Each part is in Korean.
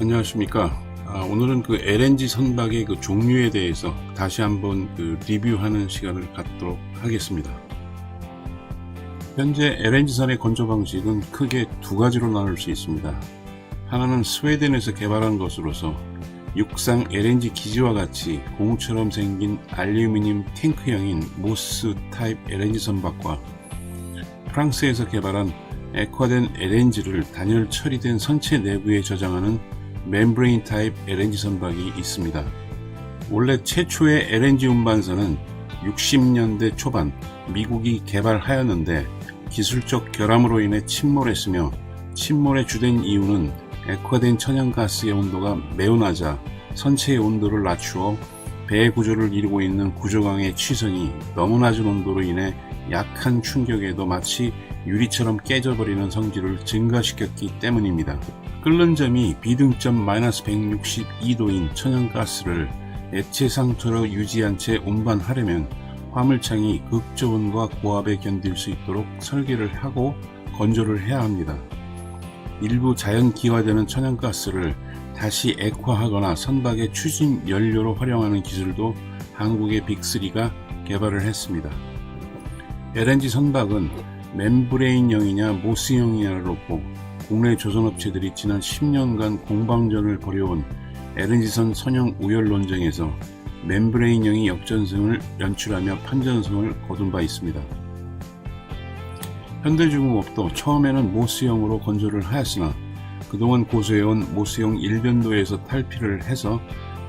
안녕하십니까. 아, 오늘은 그 LNG 선박의 그 종류에 대해서 다시 한번 그 리뷰하는 시간을 갖도록 하겠습니다. 현재 LNG선의 건조 방식은 크게 두 가지로 나눌 수 있습니다. 하나는 스웨덴에서 개발한 것으로서 육상 LNG 기지와 같이 공처럼 생긴 알루미늄 탱크형인 모스 타입 LNG 선박과 프랑스에서 개발한 액화된 LNG를 단열 처리된 선체 내부에 저장하는 멤브레인 타입 LNG 선박이 있습니다. 원래 최초의 LNG 운반선은 60년대 초반 미국이 개발하였는데 기술적 결함으로 인해 침몰했으며 침몰의 주된 이유는 액화된 천연가스의 온도가 매우 낮아 선체의 온도를 낮추어 배 구조를 이루고 있는 구조강의 취선이 너무 낮은 온도로 인해 약한 충격에도 마치 유리처럼 깨져버리는 성질을 증가시켰기 때문입니다. 끓는 점이 비등점 마이너스 162도인 천연가스를 액체 상태로 유지한 채 운반하려면 화물창이 극저온과 고압에 견딜 수 있도록 설계를 하고 건조를 해야 합니다. 일부 자연 기화되는 천연가스를 다시 액화하거나 선박의 추진 연료로 활용하는 기술도 한국의 빅3가 개발을 했습니다. LNG 선박은 멤브레인형이냐 모스형이냐를 놓고 국내 조선업체들이 지난 10년간 공방전을 벌여온 LNG선 선형 우열 논쟁에서 멤브레인형이 역전승을 연출하며 판전승을 거둔 바 있습니다. 현대중공업도 처음에는 모스형으로 건조를 하였으나 그동안 고수해온 모스형 일변도에서 탈피를 해서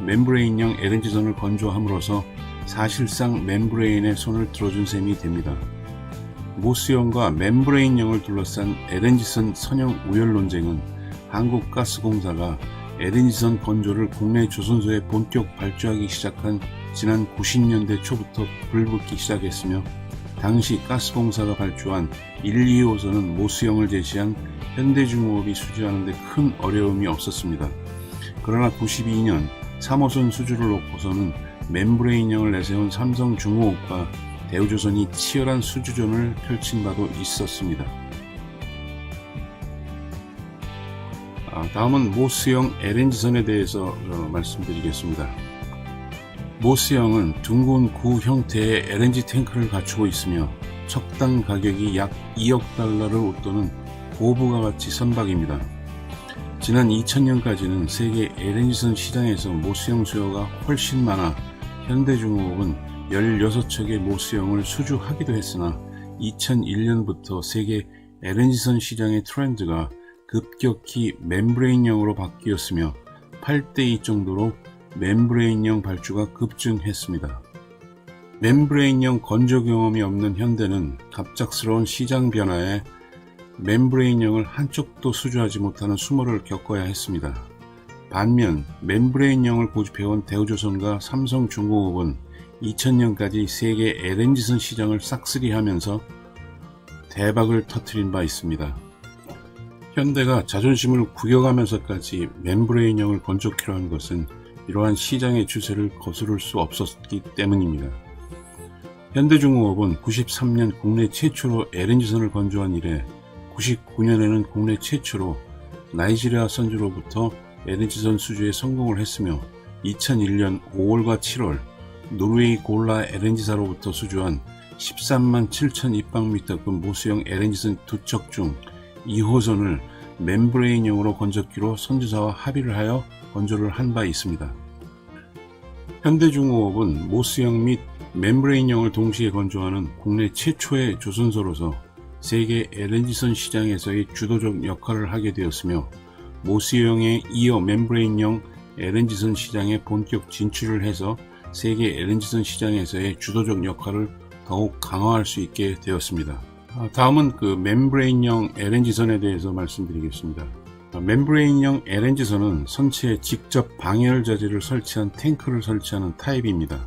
멤브레인형 LNG선을 건조함으로써 사실상 멤브레인에 손을 들어준 셈이 됩니다. 모스형과 멤브레인형을 둘러싼 LNG선 선형 우열 논쟁은 한국가스공사가 LNG선 건조를 국내 조선소에 본격 발주하기 시작한 지난 90년대 초부터 불붙기 시작했으며 당시 가스공사가 발주한 1, 2호선은 모스형을 제시한 현대중공업이 수주하는 데 큰 어려움이 없었습니다. 그러나 92년 3호선 수주를 놓고서는 멤브레인형을 내세운 삼성중공업과 대우조선이 치열한 수주전을 펼친 바도 있었습니다. 아, 다음은 모스형 LNG선에 대해서 어, 말씀드리겠습니다. 모스형은 둥근 구 형태의 LNG 탱크를 갖추고 있으며 척당 가격이 약 2억 달러를 웃도는 고부가 가치 선박입니다. 지난 2000년까지는 세계 LNG선 시장에서 모스형 수요가 훨씬 많아 현대중공업은 16척의 모스형을 수주하기도 했으나 2001년부터 세계 LNG선 시장의 트렌드가 급격히 멤브레인형으로 바뀌었으며 8대2 정도로 멤브레인형 발주가 급증했습니다. 멤브레인형 건조 경험이 없는 현대는 갑작스러운 시장 변화에 멤브레인형을 한쪽도 수주하지 못하는 수모를 겪어야 했습니다. 반면 멤브레인형을 고집해온 대우조선과 삼성중공업은 2000년까지 세계 LNG선 시장을 싹쓸이 하면서 대박을 터트린 바 있습니다. 현대가 자존심을 구겨가면서까지 멤브레인형을 건조키로 한 것은 이러한 시장의 추세를 거스를 수 없었기 때문입니다. 현대중공업은 93년 국내 최초로 LNG선을 건조한 이래 99년에는 국내 최초로 나이지리아 선주로부터 LNG선 수주에 성공을 했으며 2001년 5월과 7월 노르웨이 골라 LNG사로부터 수주한 13만 7천 입방미터급 모수형 LNG선 두 척 중 2호선을 멤브레인형으로 건조기로 선주사와 합의를 하여 건조를 한 바 있습니다. 현대중공업은 모스형 및 멤브레인형을 동시에 건조하는 국내 최초의 조선소로서 세계 LNG선 시장에서의 주도적 역할을 하게 되었으며 모스형에 이어 멤브레인형 LNG선 시장에 본격 진출을 해서 세계 LNG선 시장에서의 주도적 역할을 더욱 강화할 수 있게 되었습니다. 아, 다음은 그 멤브레인형 LNG선에 대해서 말씀드리겠습니다. 아, 멤브레인형 LNG선은 선체에 직접 방열 자재를 설치한 탱크를 설치하는 타입입니다.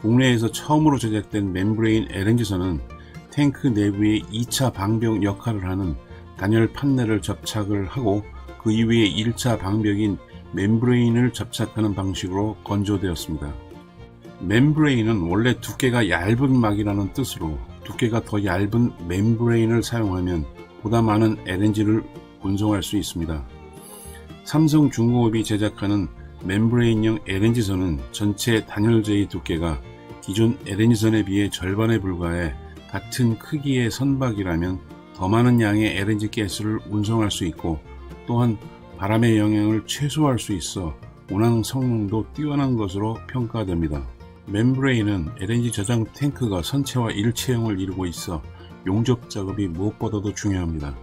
국내에서 처음으로 제작된 멤브레인 LNG선은 탱크 내부에 2차 방벽 역할을 하는 단열 판넬을 접착을 하고 그 이후에 1차 방벽인 멤브레인을 접착하는 방식으로 건조되었습니다. 멤브레인은 원래 두께가 얇은 막이라는 뜻으로 두께가 더 얇은 멤브레인을 사용하면 보다 많은 LNG를 운송할 수 있습니다. 삼성 중공업이 제작하는 멤브레인형 LNG선은 전체 단열재의 두께가 기존 LNG선에 비해 절반에 불과해 같은 크기의 선박이라면 더 많은 양의 LNG 가스를 운송할 수 있고 또한 바람의 영향을 최소화할 수 있어 운항 성능도 뛰어난 것으로 평가됩니다. 멤브레인은 LNG 저장 탱크가 선체와 일체형을 이루고 있어 용접 작업이 무엇보다도 중요합니다.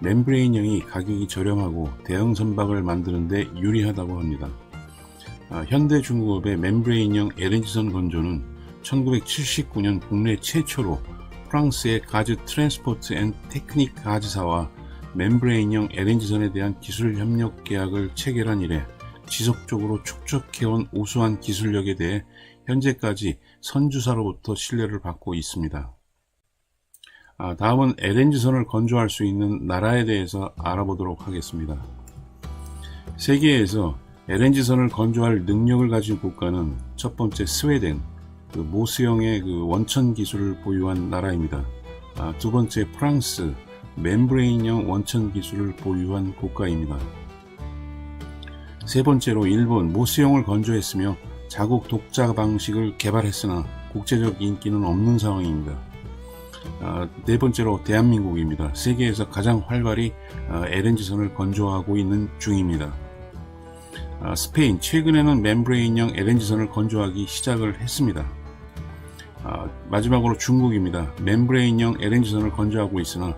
멤브레인형이 가격이 저렴하고 대형 선박을 만드는데 유리하다고 합니다. 아, 현대 중공업의 멤브레인형 LNG선 건조는 1979년 국내 최초로 프랑스의 가즈 트랜스포트 앤 테크닉 가즈사와 멤브레인형 LNG선에 대한 기술 협력 계약을 체결한 이래 지속적으로 축적해온 우수한 기술력에 대해 현재까지 선주사로부터 신뢰를 받고 있습니다. 아, 다음은 LNG선을 건조할 수 있는 나라에 대해서 알아보도록 하겠습니다. 세계에서 LNG선을 건조할 능력을 가진 국가는 첫 번째 스웨덴, 그 모스형의 그 원천 기술을 보유한 나라입니다. 아, 두 번째 프랑스, 멤브레인형 원천 기술을 보유한 국가입니다. 세 번째로 일본 모스형을 건조했으며 자국 독자 방식을 개발했으나 국제적 인기는 없는 상황입니다. 아, 네 번째로 대한민국입니다. 세계에서 가장 활발히 아, LNG선을 건조하고 있는 중입니다. 아, 스페인 최근에는 멤브레인형 LNG선을 건조하기 시작을 했습니다. 아, 마지막으로 중국입니다. 멤브레인형 LNG선을 건조하고 있으나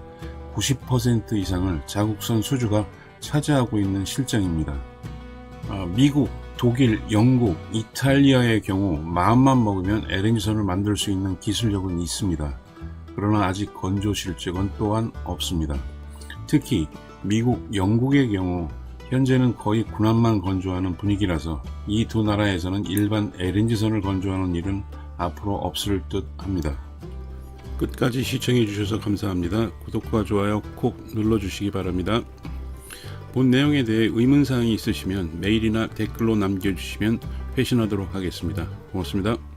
90% 이상을 자국선 수주가 차지하고 있는 실정입니다. 아, 미국, 독일, 영국, 이탈리아의 경우 마음만 먹으면 LNG선을 만들 수 있는 기술력은 있습니다. 그러나 아직 건조 실적은 또한 없습니다. 특히 미국, 영국의 경우 현재는 거의 군함만 건조하는 분위기라서 이 두 나라에서는 일반 LNG선을 건조하는 일은 앞으로 없을 듯 합니다. 끝까지 시청해 주셔서 감사합니다. 구독과 좋아요 꼭 눌러 주시기 바랍니다. 본 내용에 대해 의문사항이 있으시면 메일이나 댓글로 남겨주시면 회신하도록 하겠습니다. 고맙습니다.